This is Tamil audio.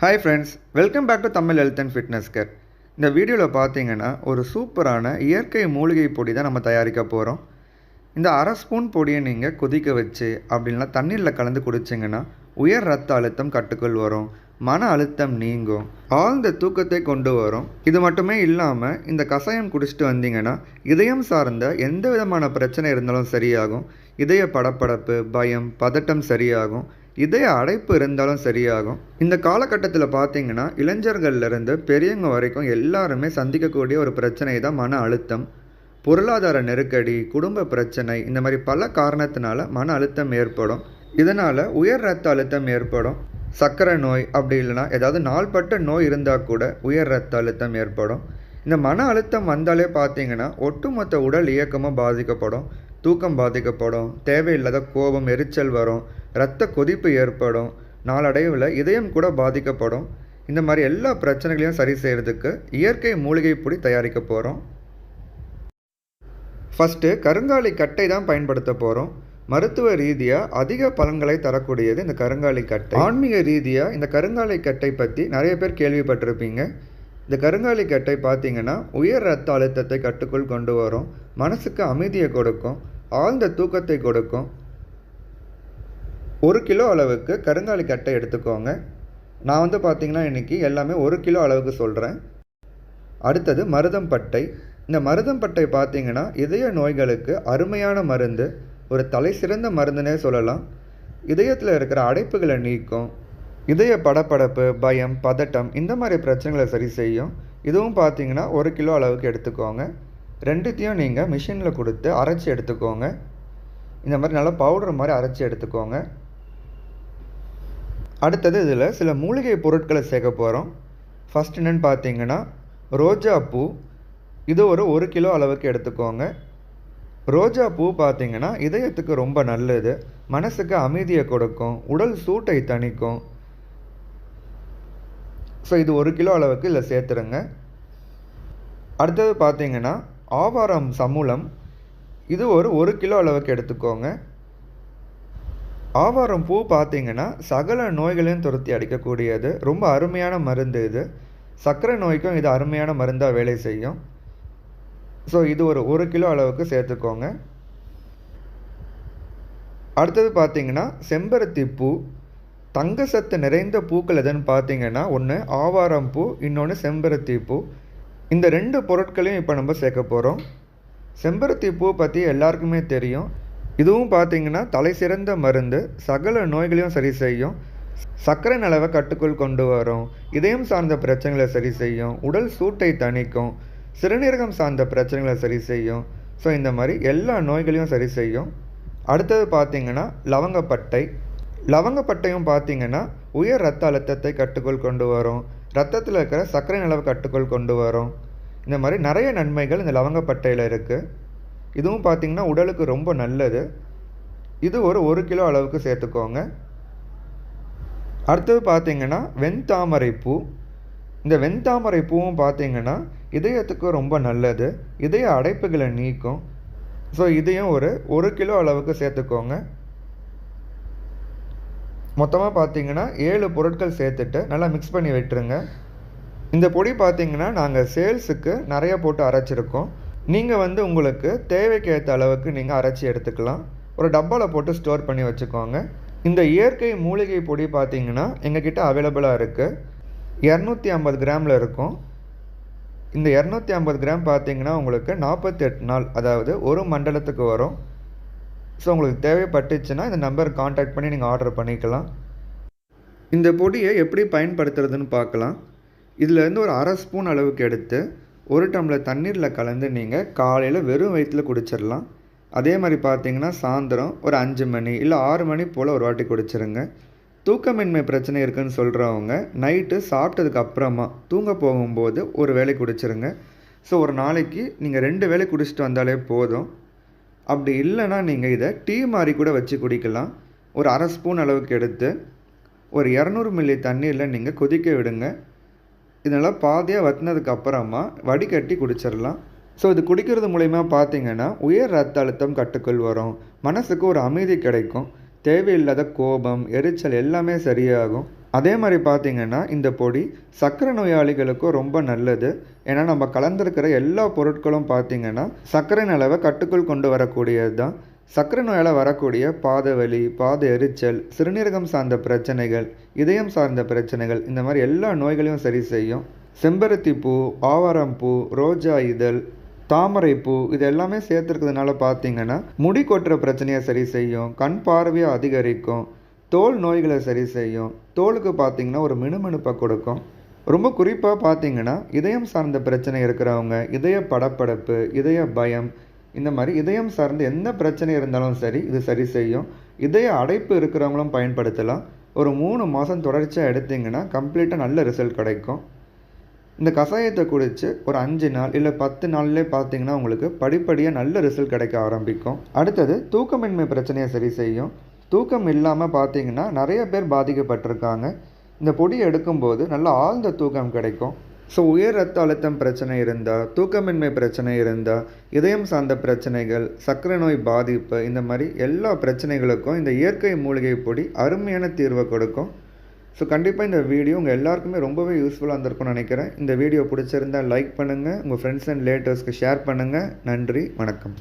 Hi friends welcome back to Tamil health and fitness care இந்த வீடியோவில் பார்த்தீங்கன்னா ஒரு சூப்பரான இயற்கை மூலிகை பொடி தான் நம்ம தயாரிக்க போகிறோம் இந்த அரை ஸ்பூன் பொடியை நீங்கள் கொதிக்க வச்சு அப்படின்னா தண்ணீரில் கலந்து குடிச்சிங்கன்னா உயர் ரத்த அழுத்தம் கட்டுக்குள் வரும் மன அழுத்தம் நீங்கும் ஆழ்ந்த தூக்கத்தை கொண்டு வரும். இது மட்டுமே இல்லாமல் இந்த கஷாயம் குடிச்சிட்டு வந்தீங்கன்னா இதயம் சார்ந்த எந்த விதமான பிரச்சனை இருந்தாலும் சரியாகும். இதய படப்படப்பு பயம் பதட்டம் சரியாகும். இதய அடைப்பு இருந்தாலும் சரியாகும். இந்த காலகட்டத்தில் பார்த்தீங்கன்னா இளைஞர்கள்லேருந்து பெரியவங்க வரைக்கும் எல்லாருமே சந்திக்கக்கூடிய ஒரு பிரச்சனை தான் மன அழுத்தம். பொருளாதார நெருக்கடி குடும்ப பிரச்சனை இந்த மாதிரி பல காரணத்தினால மன அழுத்தம் ஏற்படும். இதனால் உயர் ரத்த அழுத்தம் ஏற்படும். சர்க்கரை நோய் அப்படி இல்லைன்னா ஏதாவது நாள்பட்ட நோய் இருந்தால் கூட உயர் ரத்த அழுத்தம் ஏற்படும். இந்த மன அழுத்தம் வந்தாலே பார்த்தீங்கன்னா ஒட்டுமொத்த உடல் இயக்கமும் பாதிக்கப்படும். தூக்கம் பாதிக்கப்படும் தேவையில்லாத கோபம் எரிச்சல் வரும் இரத்த கொதிப்பு ஏற்படும் நாளடைவில் இதயம் கூட பாதிக்கப்படும். இந்த மாதிரி எல்லா பிரச்சனைகளையும் சரி செய்கிறதுக்கு இயற்கை மூலிகை பொடி தயாரிக்க போகிறோம் ஃபஸ்ட்டு கருங்காலி கட்டை தான் பயன்படுத்த போகிறோம் மருத்துவ ரீதியாக அதிக பலன்களை தரக்கூடியது இந்த கருங்காலி கட்டை. ஆன்மீக ரீதியாக இந்த கருங்காலி கட்டை பற்றி நிறைய பேர் கேள்விப்பட்டிருப்பீங்க. இந்த கருங்காலி கட்டை பார்த்தீங்கன்னா உயர் ரத்த அழுத்தத்தை கட்டுக்குள் கொண்டு வரும் மனசுக்கு அமைதியை கொடுக்கும் ஆழ்ந்த தூக்கத்தை கொடுக்கும். ஒரு கிலோ அளவுக்கு கருங்காலி கட்டை எடுத்துக்கோங்க. நான் வந்து பார்த்தீங்கன்னா இன்றைக்கி எல்லாமே ஒரு கிலோ அளவுக்கு சொல்கிறேன் அடுத்தது மருதம் பட்டை. இந்த மருதம் பட்டை பார்த்தீங்கன்னா இதய நோய்களுக்கு அருமையான மருந்து ஒரு தலை சிறந்த மருந்துனே சொல்லலாம். இதயத்தில் இருக்கிற அடைப்புகளை நீக்கும் இதய படப்படப்பு பயம் பதட்டம் இந்த மாதிரி பிரச்சனைகளை சரி செய்யும். இதுவும் பார்த்தீங்கன்னா ஒரு கிலோ அளவுக்கு எடுத்துக்கோங்க. ரெண்டுத்தையும் நீங்கள் மிஷினில் கொடுத்து அரைச்சி எடுத்துக்கோங்க. இந்த மாதிரி நல்லா பவுடர் மாதிரி அரைச்சி எடுத்துக்கோங்க. அடுத்தது இதில் சில மூலிகை பொருட்களை சேர்க்க போகிறோம் ஃபஸ்ட் என்னென்னு பார்த்தீங்கன்னா ரோஜா பூ. இது ஒரு ஒரு கிலோ அளவுக்கு எடுத்துக்கோங்க. ரோஜா பூ பார்த்தீங்கன்னா இதயத்துக்கு ரொம்ப நல்லது. மனசுக்கு அமைதியை கொடுக்கும். உடல் சூட்டை தணிக்கும். ஸோ இது ஒரு கிலோ அளவுக்கு இதில் சேர்த்துருங்க. அடுத்தது பார்த்தீங்கன்னா ஆவாரம் சமூலம். இது ஒரு ஒரு கிலோ அளவுக்கு எடுத்துக்கோங்க. ஆவாரம் பூ பார்த்தீங்கன்னா சகல நோய்களையும் துரத்தி அடிக்கக்கூடியது. ரொம்ப அருமையான மருந்து இது. சர்க்கரை நோய்க்கும் இது அருமையான மருந்தாக வேலை செய்யும். ஸோ இது ஒரு ஒரு கிலோ அளவுக்கு சேர்த்துக்கோங்க. அடுத்தது பார்த்தீங்கன்னா செம்பருத்தி பூ. தங்க சத்து நிறைந்த பூக்கள் எதுன்னு பார்த்தீங்கன்னா ஒன்று ஆவாரம் பூ இன்னொன்று செம்பருத்தி பூ. இந்த ரெண்டு பொருட்களையும் இப்போ நம்ம சேர்க்க போகிறோம் செம்பருத்தி பூ பற்றி எல்லாருக்குமே தெரியும். இதுவும் பார்த்தீங்கன்னா தலை சிறந்த மருந்து சகல நோய்களையும் சரி செய்யும். சர்க்கரை நிலவை கட்டுக்குள் கொண்டு வரும். இதயம் சார்ந்த பிரச்சனைகளை சரி செய்யும். உடல் சூட்டை தணிக்கும். சிறுநீரகம் சார்ந்த பிரச்சனைகளை சரி செய்யும். ஸோ இந்த மாதிரி எல்லா நோய்களையும் சரி செய்யும். அடுத்தது பார்த்திங்கன்னா லவங்கப்பட்டை லவங்கப்பட்டையும் பார்த்தீங்கன்னா உயர் ரத்த அழுத்தத்தை கட்டுக்குள் கொண்டு வரும். ரத்தத்தில் இருக்கிற சர்க்கரை நிலவை கட்டுக்குள் கொண்டு வரும். இந்த மாதிரி நிறைய நன்மைகள் இந்த லவங்கப்பட்டையில் இருக்குது இதுவும் பார்த்திங்கன்னா உடலுக்கு ரொம்ப நல்லது. இது ஒரு ஒரு கிலோ அளவுக்கு சேர்த்துக்கோங்க. அடுத்தது பார்த்திங்கன்னா வெண்தாமரை பூ. இந்த வெண்தாமரை பூவும் பார்த்திங்கன்னா இதயத்துக்கு ரொம்ப நல்லது. இதய அடைப்புகளை நீக்கும். ஸோ இதையும் ஒரு ஒரு கிலோ அளவுக்கு சேர்த்துக்கோங்க. மொத்தமாக பார்த்தீங்கன்னா ஏழு பொருட்கள் சேர்த்துட்டு நல்லா மிக்ஸ் பண்ணி விட்டுருங்க. இந்த பொடி பார்த்தீங்கன்னா நாங்கள் சேல்ஸுக்கு நிறைய போட்டு அரைச்சிருக்கோம். நீங்கள் வந்து உங்களுக்கு தேவைக்கு ஏற்ற அளவுக்கு நீங்கள் அரைச்சி எடுத்துக்கலாம். ஒரு டப்பாவில் போட்டு ஸ்டோர் பண்ணி வச்சுக்கோங்க. இந்த இயற்கை மூலிகை பொடி பார்த்தீங்கன்னா எங்ககிட்ட அவைலபிளாக இருக்குது இரநூத்தி ஐம்பது கிராமில் இருக்கும். இந்த இரநூத்தி ஐம்பது கிராம் பார்த்தீங்கன்னா உங்களுக்கு நாற்பத்தெட்டு நாள் அதாவது ஒரு மண்டலத்துக்கு வரும். ஸோ உங்களுக்கு தேவைப்பட்டுச்சுன்னா இந்த நம்பர் காண்டாக்ட் பண்ணி நீங்கள் ஆர்டர் பண்ணிக்கலாம். இந்த பொடியை எப்படி பயன்படுத்துறதுன்னு பார்க்கலாம். இதிலேருந்து ஒரு அரை ஸ்பூன் அளவுக்கு எடுத்து ஒரு டம்ளர் தண்ணீரில் கலந்து நீங்கள் காலையில் வெறும் வயிற்றில் குடிச்சிடலாம் அதே மாதிரி பார்த்தீங்கன்னா சாயந்தரம் ஒரு அஞ்சு மணி இல்லை ஆறு மணி போல் ஒரு வாட்டி குடிச்சிருங்க. தூக்கமின்மை பிரச்சனை இருக்குன்னு சொல்கிறவங்க நைட்டு சாப்பிட்டதுக்கு அப்புறமா தூங்க போகும்போது ஒரு வேலை குடிச்சிருங்க. ஸோ ஒரு நாளைக்கு நீங்கள் ரெண்டு வேலை குடிச்சிட்டு வந்தாலே போதும். அப்படி இல்லைன்னா நீங்கள் இதை டீ மாதிரி கூட வச்சு குடிக்கலாம். ஒரு அரை ஸ்பூன் அளவுக்கு எடுத்து ஒரு இரநூறு மில்லி தண்ணியில் நீங்கள் கொதிக்க விடுங்க. இதனால் பாதியாக வத்தினதுக்கு அப்புறமா வடிகட்டி குடிச்சிடலாம் ஸோ இது குடிக்கிறது மூலயமா பார்த்தீங்கன்னா உயர் ரத்த அழுத்தம் கட்டுக்குள் வரும். மனசுக்கு ஒரு அமைதி கிடைக்கும். தேவையில்லாத கோபம் எரிச்சல் எல்லாமே சரியாகும். அதே மாதிரி பார்த்தீங்கன்னா இந்த பொடி சர்க்கரை நோயாளிகளுக்கும் ரொம்ப நல்லது. ஏன்னா நம்ம கலந்துருக்கிற எல்லா பொருட்களும் பார்த்தீங்கன்னா சர்க்கரை அளவை கட்டுக்குள் கொண்டு வரக்கூடியது தான். சர்க்கரை நோயால் வரக்கூடிய பாதவலி பாத எரிச்சல் சிறுநீரகம் சார்ந்த பிரச்சனைகள் இதயம் சார்ந்த பிரச்சனைகள் இந்த மாதிரி எல்லா நோய்களையும் சரி செய்யும். செம்பருத்தி பூ ஆவாரம் பூ ரோஜா இதழ் தாமரை பூ இது எல்லாமே சேர்த்துருக்கிறதுனால பார்த்தீங்கன்னா முடி கொட்டுற பிரச்சனையை சரி செய்யும் கண் பார்வையை அதிகரிக்கும் தோல் நோய்களை சரி செய்யும். தோலுக்கு பார்த்தீங்கன்னா ஒரு மினுமினுப்பை கொடுக்கும். ரொம்ப குறிப்பாக பார்த்தீங்கன்னா இதயம் சார்ந்த பிரச்சனை இருக்கிறவங்க இதய படப்படப்பு இதய பயம் இந்த மாதிரி இதயம் சார்ந்த எந்த பிரச்சனை இருந்தாலும் சரி இது சரி செய்யும். இதய அடைப்பு இருக்கிறவங்களும் பயன்படுத்தலாம். ஒரு மூணு மாதம் தொடர்ச்சியாக எடுத்திங்கன்னா கம்ப்ளீட்டாக நல்ல ரிசல்ட் கிடைக்கும். இந்த கஷாயத்தை குடித்து ஒரு அஞ்சு நாள் இல்லை பத்து நாள்லேயே பார்த்தீங்கன்னா உங்களுக்கு படிப்படியாக நல்ல ரிசல்ட் கிடைக்க ஆரம்பிக்கும். அடுத்தது தூக்கமின்மை பிரச்சனையை சரி செய்யும். தூக்கம் இல்லாமல் பார்த்தீங்கன்னா நிறைய பேர் பாதிக்கப்பட்டிருக்காங்க. இந்த பொடி எடுக்கும்போது நல்லா ஆழ்ந்த தூக்கம் கிடைக்கும். ஸோ உயர் ரத்த அழுத்தம் பிரச்சனை இருந்தால் தூக்கமின்மை பிரச்சனை இருந்தால் இதயம் சார்ந்த பிரச்சனைகள் சர்க்கரை நோய் பாதிப்பு இந்த மாதிரி எல்லா பிரச்சனைகளுக்கும் இந்த இயற்கை மூலிகை பொடி அருமையான தீர்வை கொடுக்கும். ஸோ கண்டிப்பாக இந்த வீடியோ உங்கள் எல்லாருக்குமே ரொம்பவே யூஸ்ஃபுல்லாக இருந்திருக்கும்னு நினைக்கிறேன். இந்த வீடியோ பிடிச்சிருந்தால் லைக் பண்ணுங்கள் உங்கள் ஃப்ரெண்ட்ஸ் அண்ட் ரிலேட்டிவ்ஸ்க்கு ஷேர் பண்ணுங்கள் நன்றி வணக்கம்.